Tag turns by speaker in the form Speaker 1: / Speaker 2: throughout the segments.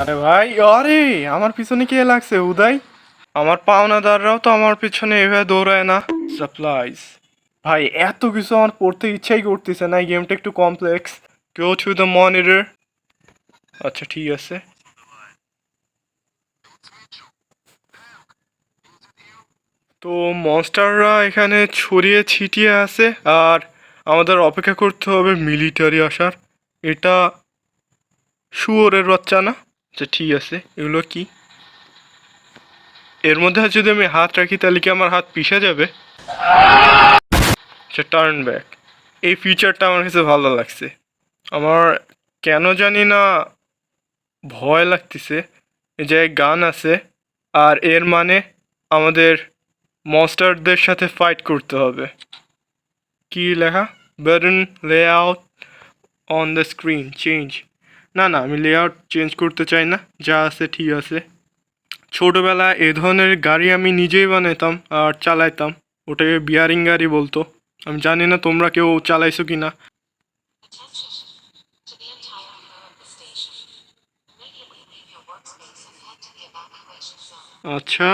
Speaker 1: আরে ভাই, আরে, আমার পিছনে কে লাগছে, উদয়? আমার পাওনাদাররাও তো আমার পিছনে এভাবে দৌড়ায় না। সাপ্লাইজ ভাই, এত কিছু আমার পড়তে ইচ্ছাই করতেছে না গেমটা একটু complex go to the monitor আচ্ছা ঠিক আছে। তো মনস্টাররা এখানে ছড়িয়ে ছিটিয়ে আছে, আর আমাদের অপেক্ষা করতে হবে মিলিটারি আসার। এটা শুয়োরের বাচ্চা না? আচ্ছা ঠিক আছে, এগুলো কি? এর মধ্যে যদি আমি হাত রাখি, তাহলে কি আমার হাত পিষে যাবে? আচ্ছা টার্ন ব্যাক এই ফিচারটা আমার কাছে ভালো লাগছে। আমার কেন জানি না ভয় লাগতেছে। যে গান আছে, আর এর মানে আমাদের মনস্টারদের সাথে ফাইট করতে হবে। কি লেখা? Button layout on the screen change না না, আমি লেআউট চেঞ্জ করতে চাই না, যা আছে ঠিক আছে। ছোটোবেলা এ ধরনের গাড়ি আমি নিজেই বানাইতাম আর চালাইতাম, ওটাকে বিয়ারিং গাড়ি বলতো। আমি জানি না তোমরা কেউ চালাইছো কি না. আচ্ছা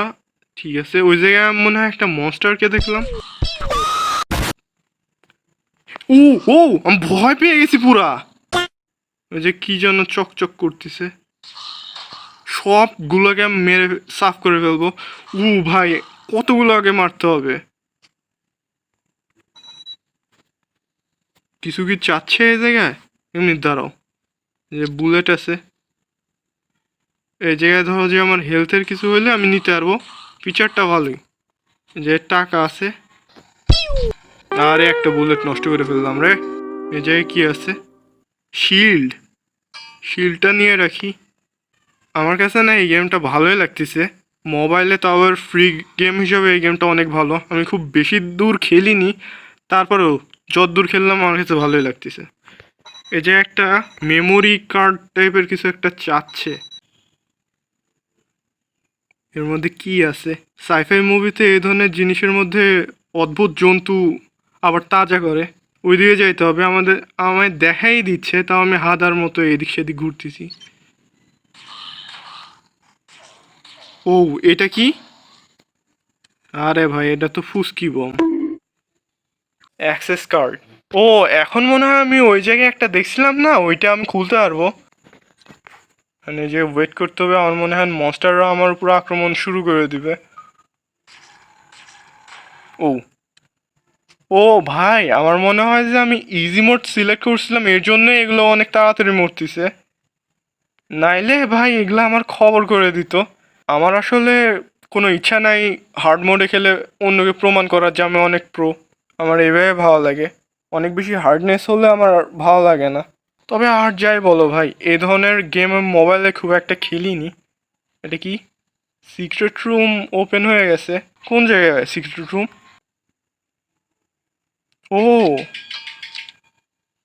Speaker 1: ঠিক আছে, ওই জায়গায় মনে হয় একটা মনস্টারকে দেখলাম। ও ও, আমি ভয় পেয়ে গেছি পুরা। ওই যে কি যেন চকচক করতেছে। সবগুলোকে মেরে সাফ করে ফেলব। উ ভাই কতগুলো আগে মারতে হবে? কিছু কি চাচ্ছে এই জায়গায়? এমনি দাঁড়াও। যে বুলেট আছে। এই জায়গায় ধরো যে আমার হেলথের কিছু হলে আমি নিতে পারব। ফিচারটা ভালোই। যে টাকা আছে। আরে একটা বুলেট নষ্ট করে ফেললাম রে। এই জায়গায় কি আছে? শিল্ড শিল্ডটা নিয়ে রাখি। আমার কাছে না এই গেমটা ভালোই লাগতেছে। মোবাইলে তো আবার ফ্রি গেম হিসাবে এই গেমটা অনেক ভালো। আমি খুব বেশি দূর খেলিনি, তারপরেও যত দূর খেললাম আমার কাছে ভালোই লাগতেছে। এই যে একটা মেমোরি কার্ড টাইপের কিছু একটা চাচ্ছে। এর মধ্যে কি আছে? সাইফাই মুভিতে এই ধরনের জিনিসের মধ্যে অদ্ভুত জন্তু আবার তাজা করে। ওইদিকে যাইতে হবে। আমাদের আমায় দেখাই দিচ্ছে, তাও আমি হাদার মতো এদিক সেদিক ঘুরতেছি। ও, এটা কি? আরে ভাই, এটা তো ফুসকি বম। Access card. ও, এখন মনে হয় আমি ওই জায়গায় একটা দেখছিলাম না, ওইটা আমি খুলতে পারব। মানে যে ওয়েট করতে হবে, আমার মনে হয় মনস্টাররা আমার উপর আক্রমণ শুরু করে দিবে। ও ও ভাই, আমার মনে হয় যে আমি ইজি মোড সিলেক্ট করছিলাম, এর জন্য এগুলো অনেক তাড়াতাড়ি মরতেছে। নাইলে ভাই, এগুলো আমার খবর করে দিত। আমার আসলে কোনো ইচ্ছা নাই হার্ড মোডে খেলে অন্যকে প্রমাণ করার যে আমি অনেক প্রো আমার এভাবে ভালো লাগে। অনেক বেশি হার্ডনেস হলে আমার ভালো লাগে না। তবে আর যাই বলো ভাই, এ ধরনের গেম আমি মোবাইলে খুব একটা খেলিনি। এটা কি? সিক্রেট রুম ওপেন হয়ে গেছে। কোন জায়গায় সিক্রেট রুম ও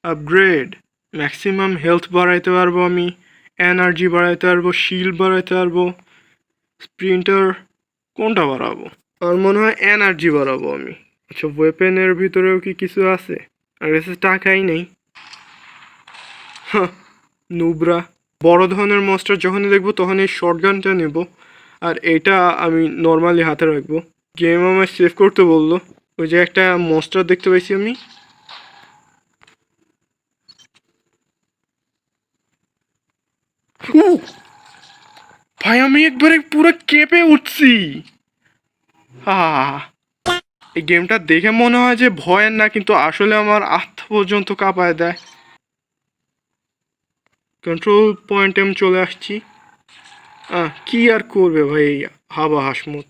Speaker 1: আপগ্রেড ম্যাক্সিমাম হেলথ বাড়াইতে পারব আমি এনার্জি বাড়াইতে পারব শিল্ড বাড়াইতে পারব স্প্রিন্টার কোনটা বাড়াবো? আমার মনে হয় এনার্জি বাড়াবো আমি। আচ্ছা ওয়েপেনের ভিতরেও কি কিছু আছে? আর কাছে টাকাই নেই। নুবরা। বড় ধরনের মনস্টার যখনই দেখব তখন এই শর্ট গানটা নেব। আর এটা আমি নর্মালি হাতে রাখব। গেম আমায় সেভ করতে বলল। ওই যে একটা মনস্টার দেখতে পাইছি আমি! ভাই, আমি একবারে পুরো কেঁপে উঠছি। এই গেমটা দেখে মনে হয় যে ভয়ের না, কিন্তু আসলে আমার আত্মা পর্যন্ত কাঁপায় দেয়। কন্ট্রোল পয়েন্টে আমি চলে আসছি। কি আর করবে ভাই হাবা হাসমত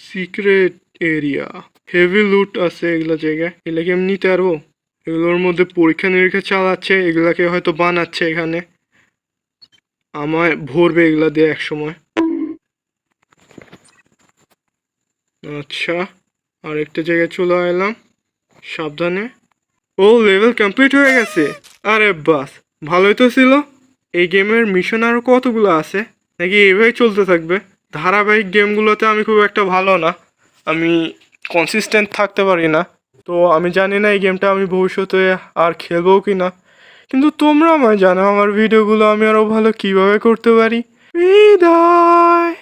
Speaker 1: সিক্রেট এরিয়া হেভি লুট আছে এগুলো জায়গায়। এগুলোকে আমি নিতে পারব এগুলোর মধ্যে পরীক্ষা নিরীক্ষা চালাচ্ছে, এগুলাকে হয়তো বানাচ্ছে এখানে। আমায় ভরবে এগুলা দিয়ে এক সময় আচ্ছা আরেকটা জায়গায় চলে এলাম। সাবধানে। ও লেভেল কমপ্লিট হয়ে গেছে। আরে বাস, ভালোই তো ছিল। এই গেমের মিশন আরও কতগুলো আছে? নাকি এভাবেই চলতে থাকবে? ধারাবাহিক গেমগুলোতে আমি খুব একটা ভালো না। আমি কনসিস্টেন্ট থাকতে পারি না। তো আমি জানি না এই গেমটা আমি ভবিষ্যতে আর খেলব কি না। কিন্তু তোমরা আমায় জানো, আমার ভিডিওগুলো আমি আরও ভালো কীভাবে করতে পারি। বিদায়!